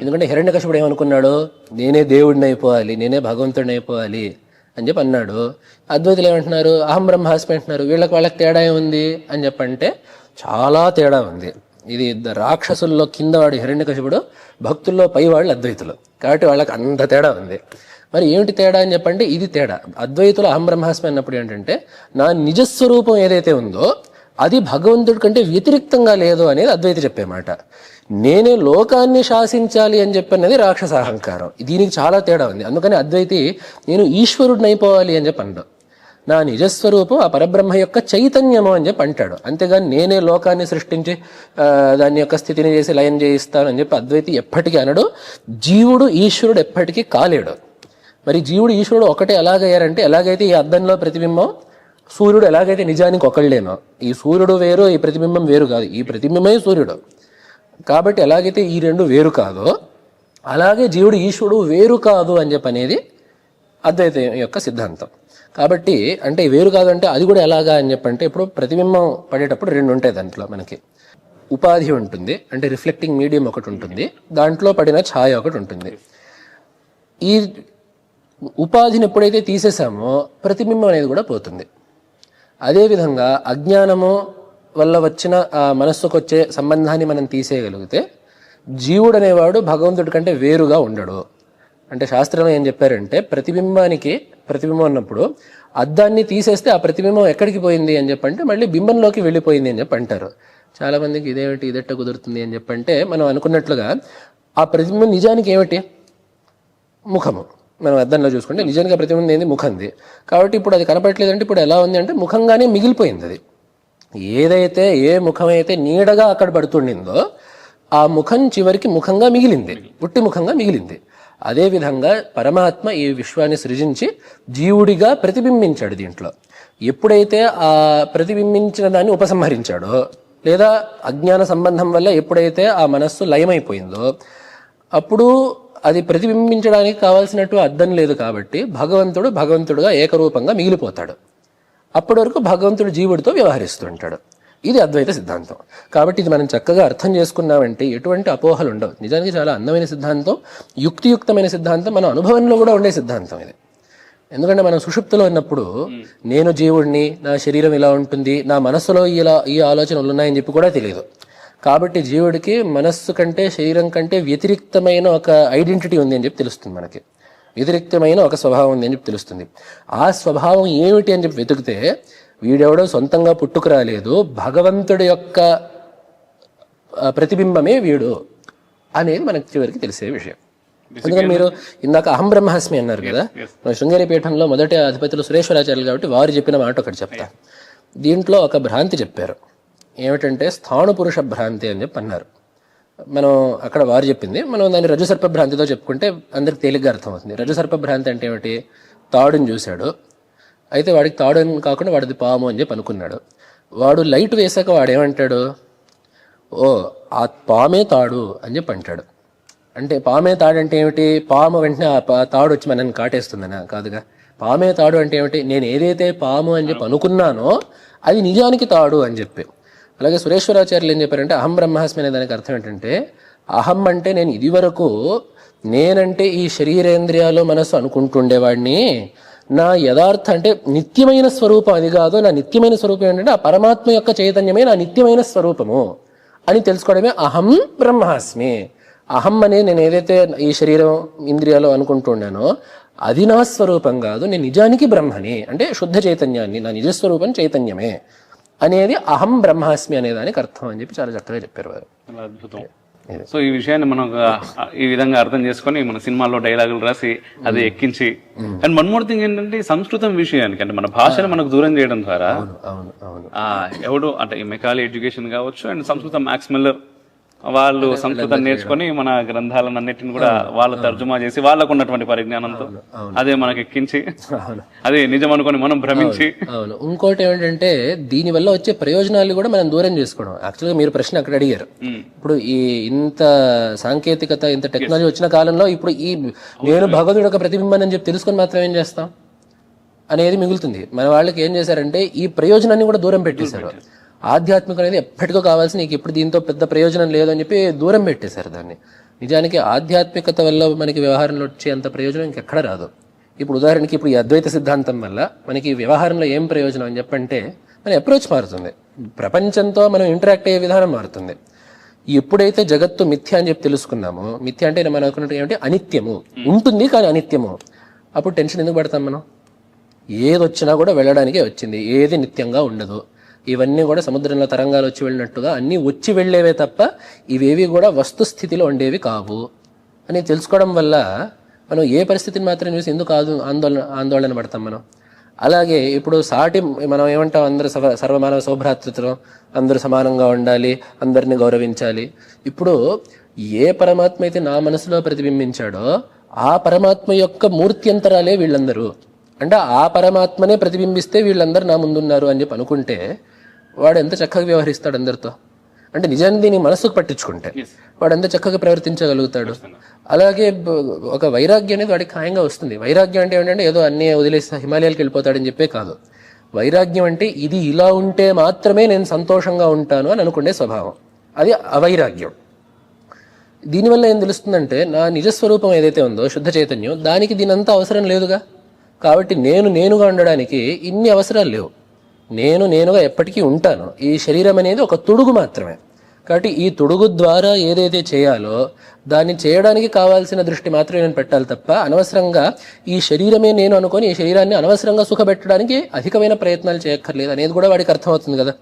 ఎందుకంటే హిరణ్యకశిపుడు ఏమనుకున్నాడు? నేనే దేవుడిని అయిపోవాలి నేనే భగవంతుడిని అయిపోవాలి అని చెప్పి అన్నాడు. అద్వైతులు ఏమంటున్నారు? అహం బ్రహ్మాస్మి అంటున్నారు. వీళ్ళకి వాళ్ళకి తేడా ఏముంది? అని చెప్పంటే చాలా తేడా ఉంది. ఇది రాక్షసుల్లో కింద వాడు హిరణ్యకశిపుడు భక్తుల్లో పైవాళ్ళు అద్వైతులు. కాబట్టి వాళ్ళకి అంత తేడా ఉంది. మరి ఏమిటి తేడా అని చెప్పంటే ఇది తేడా. అద్వైతులు అహం బ్రహ్మాస్మి అన్నప్పుడు ఏంటంటే నా నిజస్వరూపం ఏదైతే ఉందో అది భగవంతుడి కంటే వ్యతిరిక్తంగా లేదు అనేది అద్వైత చెప్పే మాట నేనే లోకాన్ని శాసించాలి అని చెప్పన్నది రాక్షస అహంకారం. దీనికి చాలా తేడా ఉంది. అందుకని అద్వైతి నేను ఈశ్వరుడిని అయిపోవాలి అని చెప్పి అన్నాడు నా నిజస్వరూపం ఆ పరబ్రహ్మ యొక్క చైతన్యము అని చెప్పి అంటాడు. అంతేగాని నేనే లోకాన్ని సృష్టించి దాని యొక్క స్థితిని చేసి లయం చేయిస్తాను అని చెప్పి అద్వైతి ఎప్పటికీ అనడు. జీవుడు ఈశ్వరుడు ఎప్పటికీ కాలేడు. మరి జీవుడు ఈశ్వరుడు ఒకటే ఎలాగయ్యారంటే ఎలాగైతే ఈ అద్దంలో ప్రతిబింబం సూర్యుడు ఎలాగైతే నిజానికి ఒకళ్ళేనో ఈ సూర్యుడు వేరు ఈ ప్రతిబింబం వేరు కాదు. ఈ ప్రతిబింబమే సూర్యుడు. కాబట్టి ఎలాగైతే ఈ రెండు వేరు కాదో అలాగే జీవుడు ఈశ్వరుడు వేరు కాదు అని చెప్పి అనేది అద్వైతం యొక్క సిద్ధాంతం. కాబట్టి అంటే వేరు కాదు అంటే అది కూడా ఎలాగా అని చెప్పంటే ఇప్పుడు ప్రతిబింబం పడేటప్పుడు రెండు ఉంటాయి దాంట్లో మనకి. ఉపాధి ఉంటుంది అంటే రిఫ్లెక్టింగ్ మీడియం ఒకటి ఉంటుంది దాంట్లో పడిన ఛాయ ఒకటి ఉంటుంది. ఈ ఉపాధిని ఎప్పుడైతే తీసేసామో ప్రతిబింబం అనేది కూడా పోతుంది. అదేవిధంగా అజ్ఞానము వల్ల వచ్చిన ఆ మనస్సుకు వచ్చే సంబంధాన్ని మనం తీసేయగలిగితే జీవుడు అనేవాడు భగవంతుడి కంటే వేరుగా ఉండడు. అంటే శాస్త్రంలో ఏం చెప్పారంటే ప్రతిబింబానికి ప్రతిబింబం అన్నప్పుడు అద్దాన్ని తీసేస్తే ఆ ప్రతిబింబం ఎక్కడికి పోయింది అని చెప్పంటే మళ్ళీ బింబంలోకి వెళ్ళిపోయింది అని చెప్పి అంటారు. చాలామందికి ఇదేమిటి ఇదట్ట కుదురుతుంది అని చెప్పంటే మనం అనుకున్నట్లుగా ఆ ప్రతిబింబం నిజానికి ఏమిటి? ముఖము. మనం అద్దంలో చూసుకుంటే నిజంగా ప్రతిబింబం ఏంది? ముఖంది కాబట్టి ఇప్పుడు అది కనపడట్లేదంటే ఇప్పుడు ఎలా ఉంది అంటే ముఖంగానే మిగిలిపోయింది అది. ఏదైతే ఏ ముఖమైతే నీడగా అక్కడ పడుతుండిందో ఆ ముఖం చివరికి ముఖంగా మిగిలింది. పుట్టి ముఖంగా మిగిలింది. అదేవిధంగా పరమాత్మ ఈ విశ్వాన్ని సృజించి జీవుడిగా ప్రతిబింబించాడు దీంట్లో. ఎప్పుడైతే ఆ ప్రతిబింబించిన దాన్ని ఉపసంహరించాడో లేదా అజ్ఞాన సంబంధం వల్ల ఎప్పుడైతే ఆ మనస్సు లయమైపోయిందో అప్పుడు అది ప్రతిబింబించడానికి కావాల్సినట్టు అద్దం లేదు కాబట్టి భగవంతుడు భగవంతుడుగా ఏకరూపంగా మిగిలిపోతాడు. అప్పటి వరకు భగవంతుడు జీవుడితో వ్యవహరిస్తుంటాడు. ఇది అద్వైత సిద్ధాంతం. కాబట్టి ఇది మనం చక్కగా అర్థం చేసుకున్నామంటే ఎటువంటి అపోహలు ఉండవు. నిజానికి చాలా అందమైన సిద్ధాంతం యుక్తియుక్తమైన సిద్ధాంతం మన అనుభవంలో కూడా ఉండే సిద్ధాంతం ఇది. ఎందుకంటే మనం సుషుప్తిలో ఉన్నప్పుడు నేను జీవుడిని నా శరీరం ఇలా ఉంటుంది నా మనస్సులో ఇలా ఈ ఆలోచనలు ఉన్నాయని చెప్పి కూడా తెలియదు. కాబట్టి జీవుడికి మనస్సు కంటే శరీరం కంటే వ్యతిరిక్తమైన ఒక ఐడెంటిటీ ఉంది అని చెప్పి తెలుస్తుంది మనకి. వ్యతిరిక్తమైన ఒక స్వభావం ఉంది అని చెప్పి తెలుస్తుంది. ఆ స్వభావం ఏమిటి అని చెప్పి వెతికితే వీడెవడో సొంతంగా పుట్టుకురాలేదు భగవంతుడి యొక్క ప్రతిబింబమే వీడు అనేది మనకి చివరికి తెలిసే విషయం. అందుకని మీరు ఇందాక అహం బ్రహ్మాస్మి అన్నారు కదా మన శృంగేరి పీఠంలో మొదటి అధిపతులు సురేశ్వరాచార్యులు కాబట్టి వారు చెప్పిన మాట ఒకటి చెప్తా దీంట్లో ఒక భ్రాంతి చెప్పారు. ఏమిటంటే స్థాణుపురుష భ్రాంతి అని చెప్పి అన్నారు. మనం అక్కడ వారు చెప్పింది మనం దాన్ని రజుసర్ప భ్రాంతితో చెప్పుకుంటే అందరికి తేలిగ్గా అర్థమవుతుంది. రజుసర్ప భ్రాంతి అంటే ఏమిటి? తాడుని చూశాడు. అయితే వాడికి తాడు అని కాకుండా వాడిది పాము అని చెప్పి అనుకున్నాడు. వాడు లైట్ వేసాక వాడు ఏమంటాడు ఓ ఆ పామే తాడు అని చెప్పి అంటాడు. అంటే పామే తాడు అంటే ఏమిటి? పాము వెంటనే ఆ పా- తాడు వచ్చి మనల్ని కాటేస్తుందనా? కాదుగా. పామే తాడు అంటే ఏమిటి? నేను ఏదైతే పాము అని చెప్పి అనుకున్నానో అది నిజానికి తాడు అని చెప్పి. అలాగే సురేశ్వరాచార్యులు ఏం చెప్పారంటే అహం బ్రహ్మాస్మి అనే దానికి అర్థం ఏంటంటే అహం అంటే నేను ఇదివరకు నేనంటే ఈ శరీరేంద్రియాలు మనసు అనుకుంటుండేవాడిని. నా యథార్థ అంటే నిత్యమైన స్వరూపం అది కాదు. నా నిత్యమైన స్వరూపం ఏంటంటే ఆ పరమాత్మ యొక్క చైతన్యమే నా నిత్యమైన స్వరూపము. అని తెలుసుకోవడమే అహం బ్రహ్మాస్మి అహం అనే నేను ఏదైతే ఈ శరీరం ఇంద్రియాలు అనుకుంటున్నానో అది నా స్వరూపం కాదు. నేను నిజానికి బ్రహ్మని. అంటే శుద్ధ చైతన్యాన్ని నా నిజస్వరూపం చైతన్యమే. అనేది అహం బ్రహ్మాస్మి అనే దానికి అర్థం అని చెప్పి చాలా చక్కగా చెప్పారు వారు. అద్భుతం. సో ఈ విషయాన్ని మనం ఈ విధంగా అర్థం చేసుకొని మన సినిమాల్లో డైలాగులు రాసి అది ఎక్కించి అండ్ వన్ మోర్ థింగ్ ఏంటంటే సంస్కృతం విషయానికి అంటే మన భాషను మనకు దూరం చేయడం ద్వారా ఎవడు అంటే మెకాలీ ఎడ్యుకేషన్ కావచ్చు అండ్ సంస్కృతం మ్యాక్స్ మిల్లర్ వాళ్ళు సంస్కృతం నేర్చుకొని మన గ్రంథాలను అన్నిటిని కూడా వాళ్ళు తర్జుమా చేసి వాళ్ళకు ఉన్నటువంటి పరిజ్ఞానంతో అదే మనకి ఎక్కించి అదే నిజం అనుకొని మనం భ్రమించి అవును ఇంకోటి ఏమిటంటే దీని వల్ల వచ్చే ప్రయోజనాలు కూడా మనం దూరం చేసుకోవడం. యాక్చువల్గా మీరు ప్రశ్న అక్కడ అడిగారు. ఇప్పుడు ఈ ఇంత సాంకేతికత ఇంత టెక్నాలజీ వచ్చిన కాలంలో ఇప్పుడు ఈ నేను భగవంతుడు యొక్క ప్రతిబింబం అని చెప్పి తెలుసుకొని మాత్రం ఏం చేస్తాం? అనేది మిగులుతుంది. మన వాళ్ళకి ఏం చేశారంటే ఈ ప్రయోజనాన్ని కూడా దూరం పెట్టేశారు. ఆధ్యాత్మికం అనేది ఎప్పటికో కావాల్సి నీకు ఇప్పుడు దీంతో పెద్ద ప్రయోజనం లేదు అని చెప్పి దూరం పెట్టేశారు దాన్ని. నిజానికి ఆధ్యాత్మికత వల్ల మనకి వ్యవహారంలో వచ్చే అంత ప్రయోజనం ఇంకెక్కడ రాదు. ఇప్పుడు ఉదాహరణకి ఇప్పుడు ఈ అద్వైత సిద్ధాంతం వల్ల మనకి వ్యవహారంలో ఏం ప్రయోజనం అని చెప్పంటే మన అప్రోచ్ మారుతుంది. ప్రపంచంతో మనం ఇంటరాక్ట్ అయ్యే విధానం మారుతుంది. ఎప్పుడైతే జగత్తు మిథ్య అని చెప్పి తెలుసుకున్నామో మిథ్య అంటే మనం అనుకున్నట్టు ఏమంటే అనిత్యము. ఉంటుంది కానీ అనిత్యము. అప్పుడు టెన్షన్ ఎందుకు పడతాం మనం? ఏది వచ్చినా కూడా వెళ్ళడానికే వచ్చింది. ఏది నిత్యంగా ఉండదు. ఇవన్నీ కూడా సముద్రంలో తరంగాలు వచ్చి వెళ్ళినట్టుగా అన్నీ వచ్చి వెళ్ళేవే తప్ప ఇవేవి కూడా వస్తుస్థితిలో ఉండేవి కావు. అని తెలుసుకోవడం వల్ల మనం ఏ పరిస్థితిని మాత్రం చూసి ఎందుకు ఆదు ఆందోళన ఆందోళన పడతాం మనం? అలాగే ఇప్పుడు సాటి మనం ఏమంటాం అందరూ సర్వమానవ సౌభ్రాతృత్వం అందరూ సమానంగా ఉండాలి అందరిని గౌరవించాలి. ఇప్పుడు ఏ పరమాత్మ అయితే నా మనసులో ప్రతిబింబించాడో ఆ పరమాత్మ యొక్క మూర్త్యంతరాలే వీళ్ళందరూ. అంటే ఆ పరమాత్మనే ప్రతిబింబిస్తే వీళ్ళందరూ నా ముందున్నారు అని చెప్పి అనుకుంటే వాడు ఎంత చక్కగా వ్యవహరిస్తాడు అందరితో? అంటే నిజాన్ని దీన్ని మనసుకు పట్టించుకుంటే. వాడు ఎంత చక్కగా ప్రవర్తించగలుగుతాడు? అలాగే ఒక వైరాగ్యం అనేది వాడికి ఖాయంగా వస్తుంది. వైరాగ్యం అంటే ఏంటంటే ఏదో అన్ని వదిలేసి హిమాలయాలకు వెళ్ళిపోతాడని చెప్పే కాదు. వైరాగ్యం అంటే ఇది ఇలా ఉంటే మాత్రమే నేను సంతోషంగా ఉంటాను అని అనుకునే స్వభావం. అది అవైరాగ్యం. దీనివల్ల ఏం తెలుస్తుందంటే నా నిజస్వరూపం ఏదైతే ఉందో శుద్ధ చైతన్యం దానికి దీనంతా అవసరం లేదుగా. కాబట్టి నేను నేనుగా ఉండడానికి ఇన్ని అవసరాలు లేవు. నేను నేనుగా ఎప్పటికీ ఉంటాను. ఈ శరీరం అనేది ఒక తొడుగు మాత్రమే. కాబట్టి ఈ తొడుగు ద్వారా ఏదైతే చేయాలో దాన్ని చేయడానికి కావాల్సిన దృష్టి మాత్రమే నేను పెట్టాలి తప్ప అనవసరంగా ఈ శరీరమే నేను అనుకొని ఈ శరీరాన్ని అనవసరంగా సుఖపెట్టడానికి అధికమైన ప్రయత్నాలు చేయక్కర్లేదు అనేది కూడా వాడికి అర్థమవుతుంది కదా.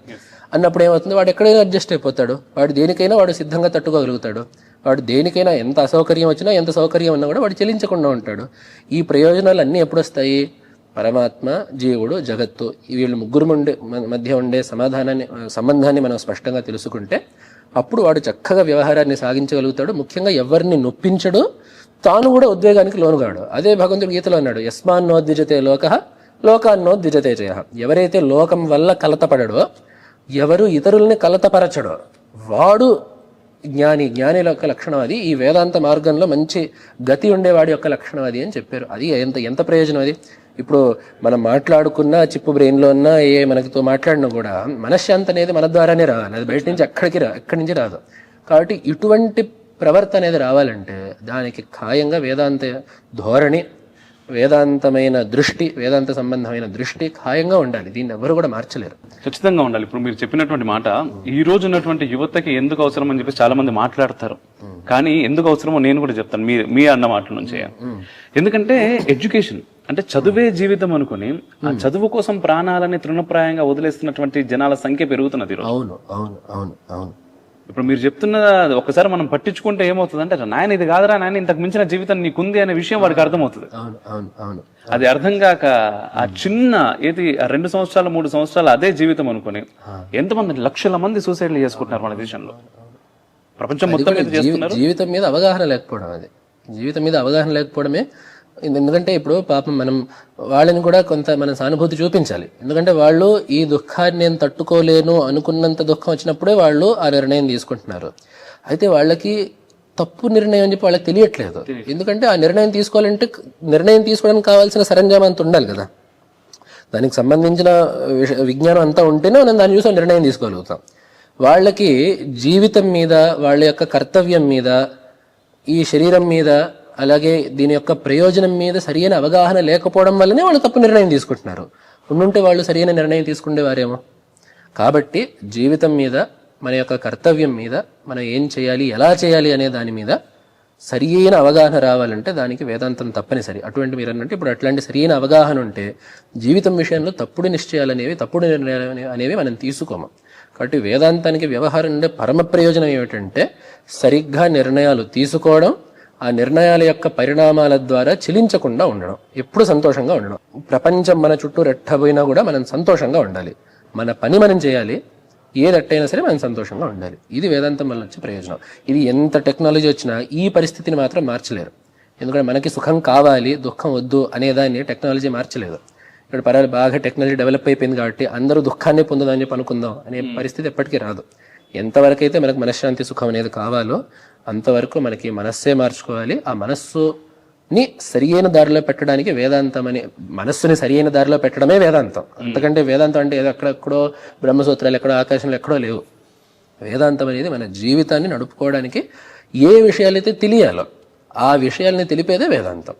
అన్నప్పుడు ఏమవుతుంది? వాడు ఎక్కడైనా అడ్జస్ట్ అయిపోతాడు. వాడు దేనికైనా వాడు సిద్ధంగా తట్టుకోగలుగుతాడు. వాడు దేనికైనా ఎంత అసౌకర్యం వచ్చినా ఎంత సౌకర్యం ఉన్నా కూడా వాడు చెల్లించకుండా ఉంటాడు. ఈ ప్రయోజనాలు అన్నీ ఎప్పుడు వస్తాయి పరమాత్మ జీవుడు జగత్తు వీళ్ళు ముగ్గురు ఉండే మధ్య ఉండే సమాధానాన్ని సంబంధాన్ని మనం స్పష్టంగా తెలుసుకుంటే అప్పుడు వాడు చక్కగా వ్యవహారాన్ని సాగించగలుగుతాడు. ముఖ్యంగా ఎవరిని నొప్పించడు తాను కూడా ఉద్వేగానికి లోనుగాడు. అదే భగవంతుడు గీతలో అన్నాడు యస్మాన్నోద్విజతే లోక లోకాన్నోద్విజతే జయ. ఎవరైతే లోకం వల్ల కలతపడడో ఎవరు ఇతరుల్ని కలతపరచడో వాడు జ్ఞాని జ్ఞాని యొక్క లక్షణం అది. ఈ వేదాంత మార్గంలో మంచి గతి ఉండేవాడి యొక్క లక్షణం అది అని చెప్పారు. అది ఎంత ఎంత ప్రయోజనం అది? ఇప్పుడు మనం మాట్లాడుకున్న చిప్పు బ్రెయిన్లో ఉన్న ఏ మనకితో మాట్లాడినా కూడా మనశ్శాంతి అనేది మన ద్వారానే రావాలి. అది బయట నుంచి ఎక్కడికి రా ఎక్కడి నుంచి రాదు. కాబట్టి ఇటువంటి ప్రవర్తన అనేది రావాలంటే దానికి ఖాయంగా వేదాంత ధోరణి వేదాంతమైన దృష్టి వేదాంత సంబంధమైన దృష్టి ఖాయంగా ఉండాలి. దీన్ని ఎవరు కూడా మార్చలేరు. ఖచ్చితంగా ఉండాలి. ఇప్పుడు మీరు చెప్పినటువంటి మాట ఈ రోజు ఉన్నటువంటి యువతకి ఎందుకు అవసరం అని చెప్పి చాలా మంది మాట్లాడతారు కానీ ఎందుకు అవసరమో నేను కూడా చెప్తాను. మీ మీ అన్న మాటల నుంచి. ఎందుకంటే ఎడ్యుకేషన్ అంటే చదువే జీవితం అనుకుని ఆ చదువు కోసం ప్రాణాలని తృణప్రాయంగా వదిలేస్తున్నటువంటి జనాల సంఖ్య పెరుగుతున్నది అవును అవును అవును అవును. ఇప్పుడు మీరు చెప్తున్న ఒకసారి మనం పట్టించుకుంటే ఏమవుతుంది అంటే నాయన ఇది కాదురా నాయన ఇంతకు మించిన జీవితం నీకుంది అనే విషయం వాడికి అర్థమవుతుంది. అది అర్థం కాక ఆ చిన్న ఏది రెండు సంవత్సరాలు మూడు సంవత్సరాలు అదే జీవితం అనుకుని ఎంతమంది లక్షల మంది సూసైడ్లు చేసుకుంటున్నారు మన దేశంలో? ప్రపంచం మొత్తం జీవితం మీద అవగాహన లేకపోవడం అది. జీవితం మీద అవగాహన లేకపోవడమే ఎందుకంటే ఇప్పుడు పాపం మనం వాళ్ళని కూడా కొంత మన సానుభూతి చూపించాలి. ఎందుకంటే వాళ్ళు ఈ దుఃఖాన్ని నేను తట్టుకోలేను అనుకున్నంత దుఃఖం వచ్చినప్పుడే వాళ్ళు ఆ నిర్ణయం తీసుకుంటున్నారు. అయితే వాళ్ళకి తప్పు నిర్ణయం అని చెప్పి వాళ్ళకి తెలియట్లేదు. ఎందుకంటే ఆ నిర్ణయం తీసుకోవాలంటే నిర్ణయం తీసుకోవడానికి కావాల్సిన సరంజామా అంత ఉండాలి కదా. దానికి సంబంధించిన విజ్ఞానం అంతా ఉంటేనే మనం దాన్ని చూసి నిర్ణయం తీసుకోగలుగుతాం. వాళ్ళకి జీవితం మీద వాళ్ళ యొక్క కర్తవ్యం మీద ఈ శరీరం మీద అలాగే దీని యొక్క ప్రయోజనం మీద సరైన అవగాహన లేకపోవడం వల్లనే వాళ్ళు తప్పు నిర్ణయం తీసుకుంటున్నారు. ఉండుంటే వాళ్ళు సరైన నిర్ణయం తీసుకునేవారేమో కాబట్టి జీవితం మీద మన యొక్క కర్తవ్యం మీద మనం ఏం చేయాలి ఎలా చేయాలి అనే దాని మీద సరియైన అవగాహన రావాలంటే దానికి వేదాంతం తప్పనిసరి. అటువంటి మీరు అన్నట్టు ఇప్పుడు అట్లాంటి సరియైన అవగాహన ఉంటే జీవితం విషయంలో తప్పుడు నిశ్చయాలు అనేవి తప్పుడు నిర్ణయాలు అనేవి మనం తీసుకోము. కాబట్టి వేదాంతానికి వ్యవహారం ఉండే పరమ ప్రయోజనం ఏమిటంటే సరిగ్గా నిర్ణయాలు తీసుకోవడం ఆ నిర్ణయాల యొక్క పరిణామాల ద్వారా చెలించకుండా ఉండడం ఎప్పుడు సంతోషంగా ఉండడం. ప్రపంచం మన చుట్టూ రెట్టబోయినా కూడా మనం సంతోషంగా ఉండాలి. మన పని మనం చేయాలి ఏదట్టయినా సరే మనం సంతోషంగా ఉండాలి. ఇది వేదాంతం వల్ల వచ్చే ప్రయోజనం. ఇది ఎంత టెక్నాలజీ వచ్చినా ఈ పరిస్థితిని మాత్రం మార్చలేరు. ఎందుకంటే మనకి సుఖం కావాలి దుఃఖం వద్దు అనేదాన్ని టెక్నాలజీ మార్చలేదు. ఇక్కడ పర్వాలేదు బాగా టెక్నాలజీ డెవలప్ అయిపోయింది కాబట్టి అందరూ దుఃఖాన్ని పొందుదని చెప్పి అనుకుందాం అనే పరిస్థితి ఎప్పటికీ రాదు. ఎంతవరకైతే మనకు మనశ్శాంతి సుఖం అనేది కావాలో అంతవరకు మనకి మనస్సే మార్చుకోవాలి. ఆ మనస్సుని సరియైన దారిలో పెట్టడానికి వేదాంతం అని మనస్సుని సరియైన దారిలో పెట్టడమే వేదాంతం. అంతకంటే వేదాంతం అంటే ఏదో ఎక్కడెక్కడో బ్రహ్మసూత్రాలు ఎక్కడో ఆకాశంలో ఎక్కడో లేవు. వేదాంతం అనేది మన జీవితాన్ని నడుపుకోవడానికి ఏ విషయాలైతే తెలియాలో ఆ విషయాల్ని తెలిపేదే వేదాంతం.